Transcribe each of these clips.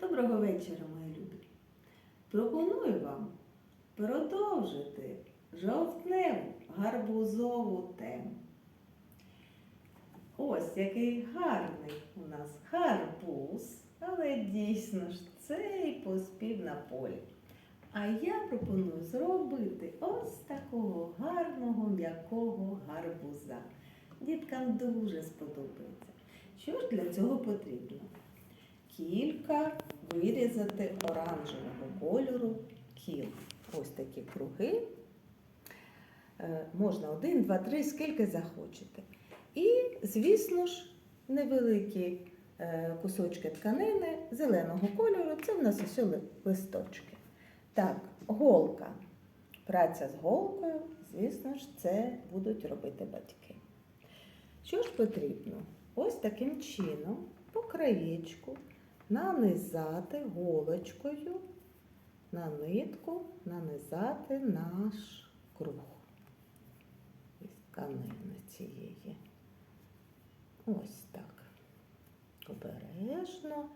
Доброго вечора, мої любі. Пропоную вам продовжити жовтневу гарбузову тему. Ось який гарний у нас гарбуз, але дійсно ж цей поспів на полі. А я пропоную зробити ось такого гарного м'якого гарбуза. Діткам дуже сподобається. Що ж для цього потрібно? Кілька вирізати оранжевого кольору кіл. Ось такі круги. Е, Можна один, два, три, скільки захочете. І, звісно ж, невеликі е, кусочки тканини зеленого кольору. Це в нас ли- листочки. Так, голка. Праця з голкою, звісно ж, це будуть робити батьки. Що ж потрібно? Ось таким чином по краєчку нанизати голочкою на нитку, нанизати наш круг із тканини цієї. Ось так. Обережно.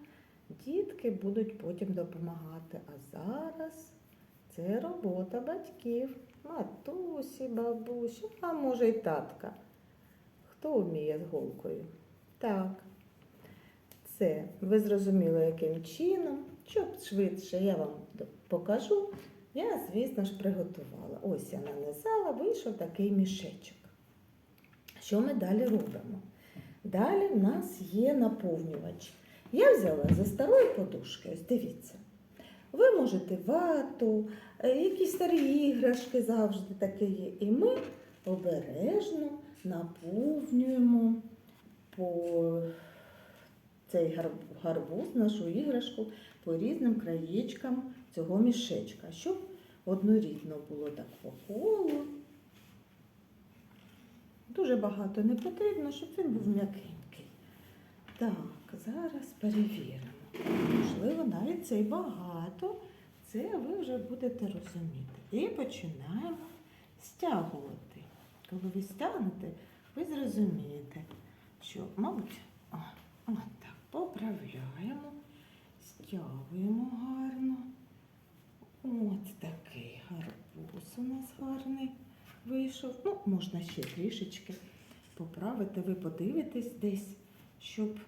Дітки будуть потім допомагати. А зараз це робота батьків, матусі, бабусі, а може й татка. Хто вміє з голкою? Так. Це ви зрозуміли, яким чином. Щоб швидше я вам покажу, я, звісно ж, приготувала. Ось я нанизала, вийшов такий мішечок. Що ми далі робимо? Далі в нас є наповнювач. Я взяла за старої подушки, ось дивіться. Ви можете вату, е, якісь старі іграшки завжди таке є. І ми обережно наповнюємо по цей гар- гарбуз, нашу іграшку по різним краєчкам цього мішечка, щоб однорідно було так по колу. Дуже багато не потрібно, щоб він був м'якенький. Так, зараз перевіримо. Можливо, навіть це і багато. Це ви вже будете розуміти. І починаємо стягувати. Коли ви стягнете, ви зрозумієте, що, мабуть, поправляємо, стягуємо гарно. От такий гарбуз у нас гарний вийшов. Ну, можна ще трішечки поправити. Ви подивитесь десь, щоб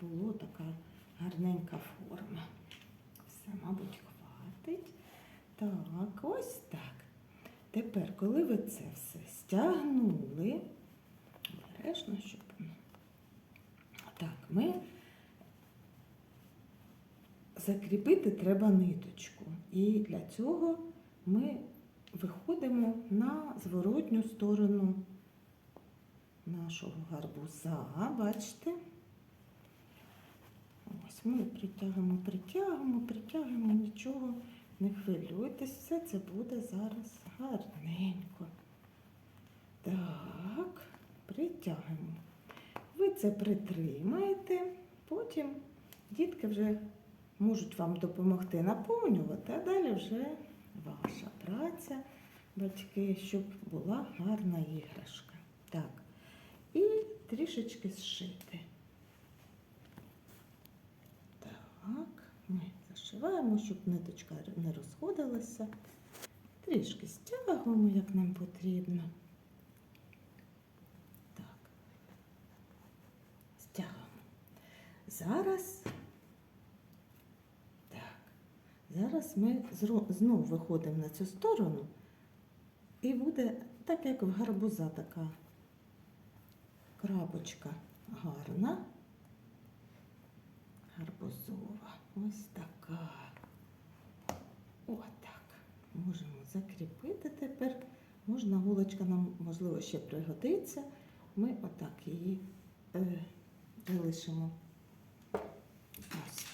була така гарненька форма. Все, мабуть, хватить. Так, ось так. Тепер, коли ви це все стягнули, обережно, щоб. Так, ми закріпити треба ниточку. І для цього ми виходимо на зворотню сторону нашого гарбуза. Бачите? Ось ми притягуємо, притягуємо, притягуємо, нічого не хвилюйтесь, все це буде зараз гарненько. Так, притягуємо. Ви це притримаєте, потім дітки вже можуть вам допомогти наповнювати, а далі вже ваша праця, батьки, щоб була гарна іграшка. Так. І трішечки зшити. Так, ми зашиваємо, щоб ниточка не розходилася. Трішки стягуємо, як нам потрібно. Так. Стягуємо. Зараз. Так. Зараз ми зро- знов виходимо на цю сторону. І буде так, як в гарбуза така крапочка гарна. Гарбузова. Ось така. Отак. Можемо закріпити тепер. Можна голочка нам, можливо, ще пригодиться. Ми отак її е, залишимо. Ось.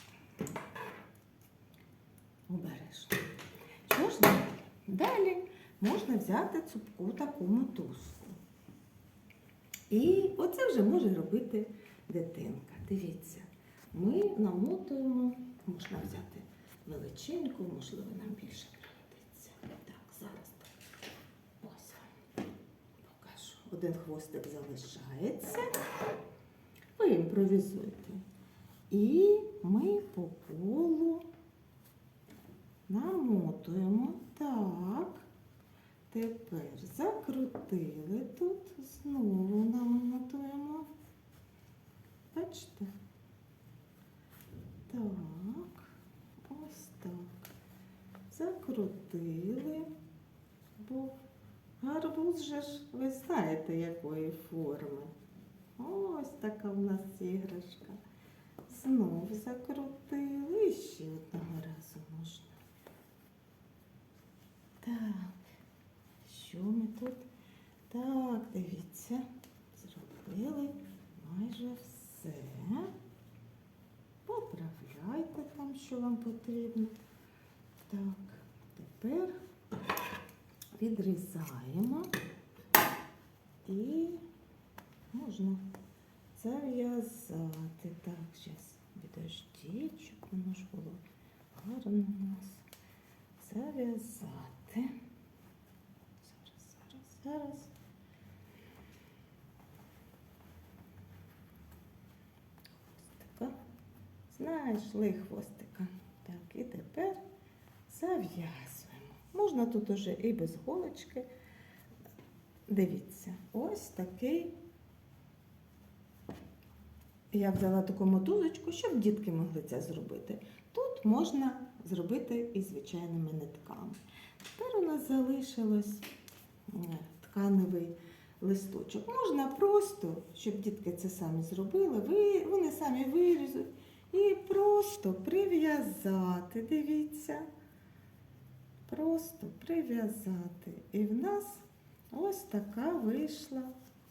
Обережно. Що ж далі? Далі можна взяти цупку таку мотузку. І оце вже може робити дитинка. Дивіться, ми намотуємо, можна взяти величеньку, можливо, нам більше пригодиться. Так, зараз так. Ось вам покажу. Один хвостик залишається. Ви імпровізуйте. І ми по колу Намотуємо. Так. Тепер закрутили тут, знову намотуємо. Бачите? Так, ось так. Закрутили, бо гарбуз же ж ви знаєте якої форми. Ось така в нас іграшка. Знов закрутили і ще одного разу можна. Так, тут? Так, дивіться, зробили майже все. Поправляйте там, що вам потрібно. Так, тепер відрізаємо і можна зав'язати. Так, зараз підождіть, щоб воно ж було гарно у нас. Зав'язати. Зараз. Хвостика. Знайшли хвостика. Так, і тепер зав'язуємо. Можна тут уже і без голочки. Дивіться, ось такий. Я взяла таку мотузочку, щоб дітки могли це зробити. Тут можна зробити і звичайними нитками. Тепер у нас залишилось тканевий листочок. Можна просто, щоб дітки це самі зробили, вони самі вирізуть і просто прив'язати. Дивіться. Просто прив'язати. І в нас ось така вийшла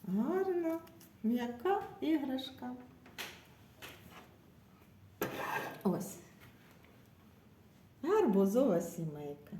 гарна м'яка іграшка. Ось. Гарбузова сімейка.